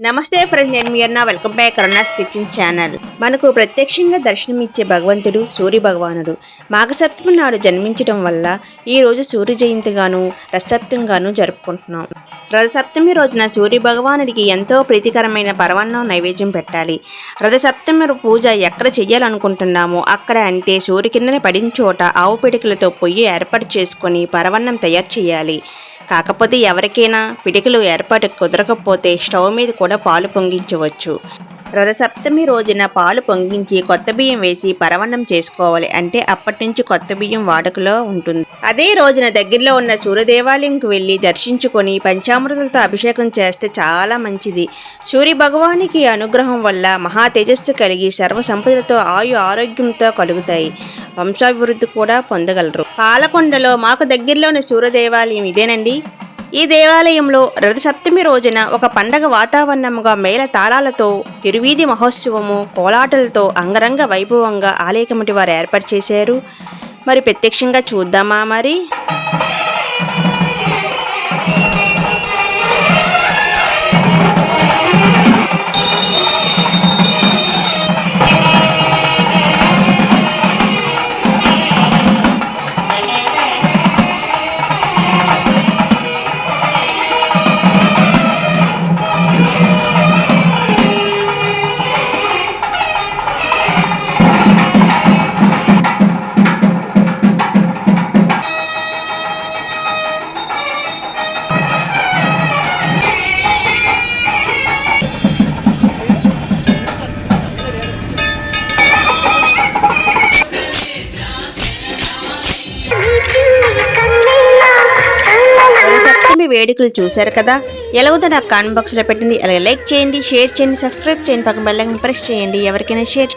నమస్తే ఫ్రెండ్ నేను మీ అన్న. Welcome back Aruna's kitchen channel. మనకు ప్రత్యక్షంగా దర్శనమిచ్చే భగవంతుడు సూర్య భగవానుడు మాఘసప్తమి నాడు జన్మించడం వల్ల ఈరోజు సూర్య జయంతిగాను రథసప్తంగాను జరుపుకుంటున్నాం. రథసప్తమి రోజున సూర్య భగవానుడికి ఎంతో ప్రీతికరమైన పరవన్నం నైవేద్యం పెట్టాలి. రథసప్తమి పూజ ఎక్కడ చేయాలనుకుంటున్నామో అక్కడ అంటే సూర్య కిందన పడిన చోట ఆవు పిడికలతో పొయ్యి ఏర్పాటు చేసుకొని పరవన్నం తయారు చేయాలి. కాకపోతే ఎవరికైనా పిడికలు ఏర్పాటు కుదరకపోతే స్టవ్ మీద కూడా పాలు పొంగించవచ్చు. రథసప్తమి రోజున పాలు పొంగించి కొత్త బియ్యం వేసి పరవన్నం చేసుకోవాలి అంటే అప్పటి నుంచి కొత్త బియ్యం వాడుకలో ఉంటుంది. అదే రోజున దగ్గరలో ఉన్న సూర్యదేవాలయంకు వెళ్ళి దర్శించుకొని పంచామృతులతో అభిషేకం చేస్తే చాలా మంచిది. సూర్య భగవానికి అనుగ్రహం వల్ల మహా తేజస్సు కలిగి సర్వ సంపదలతో ఆయు ఆరోగ్యంతో కలుగుతాయి. వంశాభివృద్ధి కూడా పొందగలరు. పాలకొండలో మాకు దగ్గరలోని సూర్యదేవాలయం ఇదేనండి. ఈ దేవాలయంలో రథసప్తమి రోజున ఒక పండగ వాతావరణముగా మేళ తాళాలతో తిరువీధి మహోత్సవము కోలాటలతో అంగరంగ వైభవంగా ఆలయ కమిటీ వారు ఏర్పాటు చేశారు. మరి ప్రత్యక్షంగా చూద్దామా మరి? రథసప్తమి వేడుకలు చూశారు కదా? ఎలాగో నాకు కామెంట్ బాక్స్లో పెట్టండి. అలాగే లైక్ చేయండి షేర్ చేయండి సబ్స్క్రైబ్ చేయండి. పక్కన బెల్ ఐకాన్ ప్రెస్ చేయండి. ఎవరికైనా షేర్